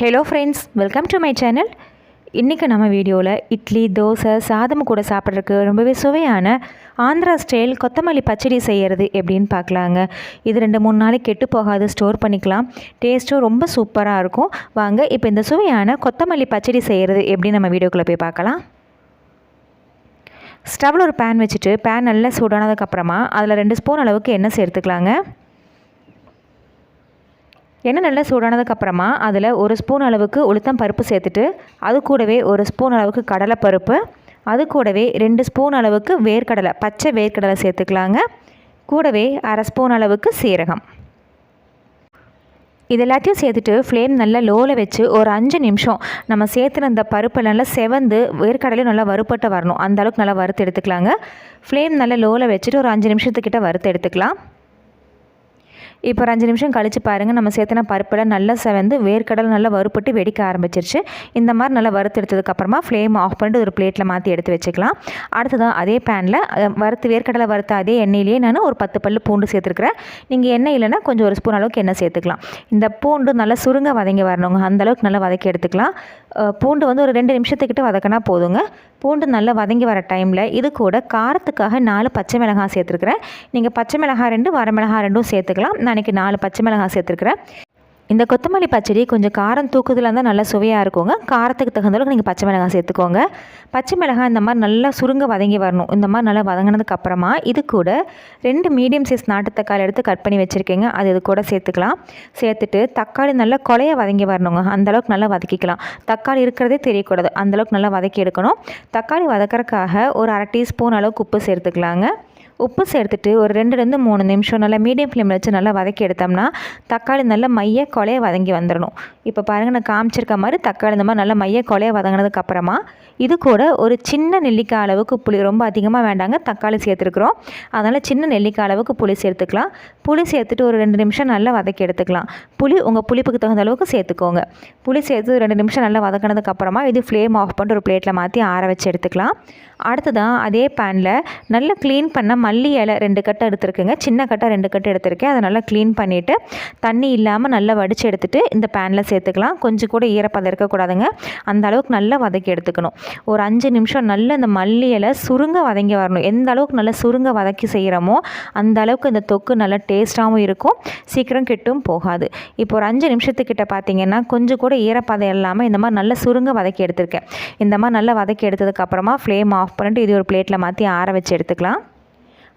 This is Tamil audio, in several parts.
Hello friends welcome to my channel இன்றைக்கி நம்ம வீடியோவில் இட்லி தோசை சாதம் கூட சாப்பிட்றதுக்கு ரொம்பவே சுவையான ஆந்திரா ஸ்டைல் கொத்தமல்லி பச்சடி செய்கிறது எப்படின்னு பார்க்கலாங்க. இது ரெண்டு மூணு நாளைக்கு கெட்டு போகாது ஸ்டோர் பண்ணிக்கலாம். டேஸ்ட்டும் ரொம்ப சூப்பராக இருக்கும். வாங்க இப்போ இந்த சுவையான கொத்தமல்லி பச்சடி செய்கிறது எப்படி நம்ம வீடியோக்குள்ளே போய் பார்க்கலாம். ஸ்டவ்வில் ஒரு பேன் வச்சுட்டு பேன் நல்லா சூடானதுக்கப்புறமா அதில் ரெண்டு ஸ்பூன் அளவுக்கு எண்ணெய் சேர்த்துக்கலாங்க. எண்ணெய் நல்லா சூடானதுக்கப்புறமா அதில் ஒரு ஸ்பூன் அளவுக்கு உளுத்தம் பருப்பு சேர்த்துட்டு அது கூடவே ஒரு ஸ்பூன் அளவுக்கு கடலைப்பருப்பு அது கூடவே ரெண்டு ஸ்பூன் அளவுக்கு வேர்க்கடலை பச்சை வேர்க்கடலை சேர்த்துக்கலாங்க. கூடவே அரை ஸ்பூன் அளவுக்கு சீரகம். இது எல்லாத்தையும் சேர்த்துட்டு ஃப்ளேம் நல்லா லோவில் வச்சு ஒரு அஞ்சு நிமிஷம் நம்ம சேர்த்துன அந்த பருப்பு நல்லா செவந்து வேர்க்கடலையும் நல்லா வறுப்பட்டு வரணும். அந்த அளவுக்கு நல்லா வறுத்து எடுத்துக்கலாங்க. ஃப்ளேம் நல்லா லோவில் வச்சுட்டு ஒரு அஞ்சு நிமிஷத்துக்கிட்ட வறுத்து எடுத்துக்கலாம். இப்போ ஒரு அஞ்சு நிமிஷம் கழித்து பாருங்கள் நம்ம சேர்த்துன பருப்பெல்லாம் நல்லா செவந்து வேர்க்கடலை நல்லா வறுப்பட்டு வெடிக்க ஆரம்பிச்சிருச்சு. இந்த மாதிரி நல்லா வறுத்து எடுத்ததுக்கப்புறமா ஃப்ளேம் ஆஃப் பண்ணிட்டு ஒரு பிளேட்டில் மாற்றி எடுத்து வச்சுக்கலாம். அடுத்ததான் அதே பேனில் வறுத்து வேர்க்கடலை வறுத்த அதே எண்ணெயிலேயே நான் ஒரு பத்து பல்லு பூண்டு சேர்த்துருக்குறேன். நீங்கள் எண்ணெய் இல்லைன்னா கொஞ்சம் ஒரு ஸ்பூன் அளவுக்கு எண்ணெய் சேர்த்துக்கலாம். இந்த பூண்டு நல்லா சுருங்க வதங்கி வரணுங்க. அந்தளவுக்கு நல்லா வதக்கி எடுத்துக்கலாம். பூண்டு வந்து ஒரு ரெண்டு நிமிஷத்துக்கிட்ட வதக்கினா போதுங்க. பூண்டு நல்லா வதங்கி வர டைமில் இது கூட காரத்துக்காக நாலு பச்சை மிளகாய் சேர்த்துருக்குறேன். நீங்கள் பச்சை மிளகாய் ரெண்டு வரமிளகாய் ரெண்டும் சேர்த்துக்கலாம். நான் இன்றைக்கி நாலு பச்சை மிளகாய் சேர்த்துருக்குறேன். இந்த கொத்தமல்லி பச்சடி கொஞ்சம் காரம் தூக்குதலாக இருந்தால் நல்லா சுவையாக இருக்குங்க. காரத்துக்கு தகுந்த அளவுக்கு நீங்கள் பச்சை மிளகாய் சேர்த்துக்கோங்க. பச்சை மிளகாய் இந்த மாதிரி நல்லா சுருங்க வதங்கி வரணும். இந்த மாதிரி நல்லா வதங்கினதுக்கு அப்புறமா இது கூட ரெண்டு மீடியம் சைஸ் நாட்டு தக்காளி எடுத்து கட் பண்ணி வச்சுருக்கீங்க. அது இது கூட சேர்த்துக்கலாம். சேர்த்துட்டு தக்காளி நல்லா கொலைய வதங்கி வரணுங்க. அந்தளவுக்கு நல்லா வதக்கிக்கலாம். தக்காளி இருக்கிறதே தெரியக்கூடாது. அந்தளவுக்கு நல்லா வதக்கி எடுக்கணும். தக்காளி வதக்கிறதுக்காக ஒரு அரை டீஸ்பூன் அளவுக்கு உப்பு சேர்த்துக்கலாங்க. உப்பு சேர்த்துட்டு ஒரு ரெண்டுலேருந்து மூணு நிமிஷம் நல்லா மீடியம் ஃப்ளேமில் வச்சு நல்லா வதக்கி எடுத்தோம்னா தக்காளி நல்லா மைய கொலையை வதங்கி வந்துடணும். இப்போ பாருங்கள் நான் காமிச்சிருக்க மாதிரி தக்காளி இந்த மாதிரி நல்லா மைய கொலையை வதங்கினதுக்கப்புறமா இது கூட ஒரு சின்ன நெல்லிக்காய் அளவுக்கு புளி ரொம்ப அதிகமாக வேண்டாங்க தக்காளி சேர்த்துருக்குறோம். அதனால் சின்ன நெல்லிக்காய் அளவுக்கு புளி சேர்த்துக்கலாம். புளி சேர்த்துட்டு ஒரு ரெண்டு நிமிஷம் நல்லா வதக்கி எடுத்துக்கலாம். புளி உங்கள் புளிப்புக்கு தகுந்த அளவுக்கு சேர்த்துக்கோங்க. புளி சேர்த்து ரெண்டு நிமிஷம் நல்லா வதக்கினதுக்கப்புறமா இது ஃப்ளேம் ஆஃப் பண்ணிட்டு ஒரு பிளேட்டில் மாற்றி ஆற வச்சு எடுத்துக்கலாம். அடுத்ததான் அதே பேனில் நல்லா க்ளீன் பண்ண மல்லி இலை ரெண்டு கட்டை எடுத்துருக்குங்க. சின்ன கட்டை ரெண்டு கட்டை எடுத்திருக்கேன். அதை நல்லா க்ளீன் பண்ணிவிட்டு தண்ணி இல்லாமல் நல்லா வடித்து எடுத்துகிட்டு இந்த பேனில் சேர்த்துக்கலாம். கொஞ்சம் கூட ஈரப்பதம் இருக்கக்கூடாதுங்க அந்த அளவுக்கு நல்லா வதக்கி எடுத்துக்கணும். ஒரு அஞ்சு நிமிஷம் நல்ல இந்த மல்லி இலை சுருங்க வதங்கி வரணும். எந்த அளவுக்கு நல்லா சுருங்க வதக்கி செய்கிறோமோ அந்த அளவுக்கு இந்த தொக்கு நல்லா டேஸ்ட்டாகவும் இருக்கும் சீக்கிரம் கெட்டும் போகாது. இப்போ ஒரு அஞ்சு நிமிஷத்துக்கிட்ட பார்த்தீங்கன்னா கொஞ்சம் கூட ஈரப்பதம் இல்லாமல் இந்த மாதிரி நல்லா சுருங்க வதக்கி எடுத்திருக்கேன். இந்த மாதிரி நல்லா வதக்கி எடுத்ததுக்கப்புறமா ஃப்ளேம் ஆஃப் பண்ணிட்டு இது ஒரு பிளேட்டில் மாற்றி ஆற வச்சு எடுத்துக்கலாம்.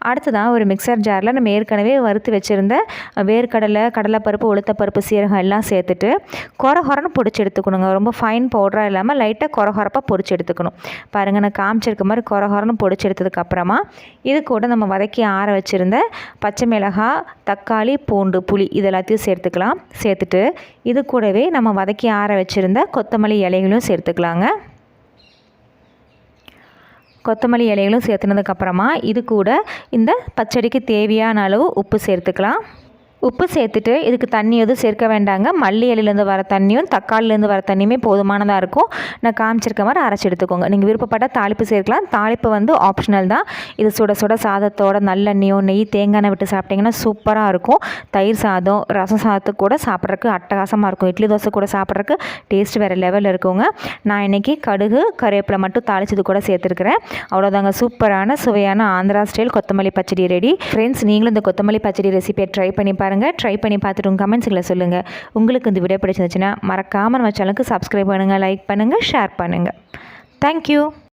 அடுத்ததான் ஒரு மிக்சர் ஜாரில் நம்ம ஏற்கனவே வறுத்து வச்சுருந்த வேர்க்கடலை கடலைப்பருப்பு உளுத்தப்பருப்பு சீரகம் எல்லாம் சேர்த்துட்டு குறை பொடிச்சு எடுத்துக்கணுங்க. ரொம்ப ஃபைன் பவுடராக இல்லாமல் லைட்டாக குறை பொடிச்சு எடுத்துக்கணும். பாருங்கள் நான் காமிச்சிருக்க மாதிரி குறை பொடிச்சு எடுத்ததுக்கப்புறமா இது கூட நம்ம வதக்கி ஆற வச்சுருந்த பச்சை மிளகாய் தக்காளி பூண்டு புளி இது எல்லாத்தையும் சேர்த்துக்கலாம். சேர்த்துட்டு இது கூடவே நம்ம வதக்கி ஆற வச்சுருந்த கொத்தமல்லி இலைகளும் சேர்த்துக்கலாங்க. கொத்தமல்லி இலைகளும் சேர்த்துனதுக்கப்புறமா இது கூட இந்த பச்சடிக்கு தேவையான அளவு உப்பு சேர்த்துக்கலாம். உப்பு சேர்த்துட்டு இதுக்கு தண்ணி எதுவும் சேர்க்க வேண்டாங்க. மல்லி இலையிலேருந்து வர தண்ணியும் தக்காளிலேருந்து வர தண்ணியுமே போதுமானதாக இருக்கும். நான் காமிச்சிருக்க மாதிரி அரைச்சி எடுத்துக்கோங்க. நீங்கள் விருப்பப்பட்ட தாளிப்பு சேர்க்கலாம். தாளிப்பு வந்து ஆப்ஷனல் தான். இது சுட சுட சாதத்தோட நல்லெண்ணெயோ நெய் தேங்காய் விட்டு சாப்பிட்டிங்கன்னா சூப்பராக இருக்கும். தயிர் சாதம் ரசம் சாதத்துக்கு கூட சாப்பிட்றதுக்கு அட்டகாசமாக இருக்கும். இட்லி தோசை கூட சாப்பிட்றதுக்கு டேஸ்ட் வேறு லெவலில் இருக்குங்க. நான் இன்றைக்கி கடுகு கருவேப்பிலை மட்டும் தாளிச்சது கூட சேர்த்துருக்குறேன். அவ்வளோதாங்க சூப்பரான சுவையான ஆந்திரா ஸ்டைல் கொத்தமல்லி பச்சடி ரெடி ஃப்ரெண்ட்ஸ் நீங்களும் இந்த கொத்தமல்லி பச்சடி ரெசிபியை ட்ரை பண்ணி பாருங்கள் பாருங்கள் ட்ரை பண்ணி பார்த்துட்டு உங்கள் கமெண்ட்ஸுகளை சொல்லுங்கள் உங்களுக்கு இந்த வீடியோ பிடிச்சிருந்துச்சுன்னா மறக்காமல் நம்ம சேனலுக்கு சப்ஸ்கிரைப் பண்ணுங்கள் லைக் பண்ணுங்கள் ஷேர் பண்ணுங்கள் தேங்க்யூ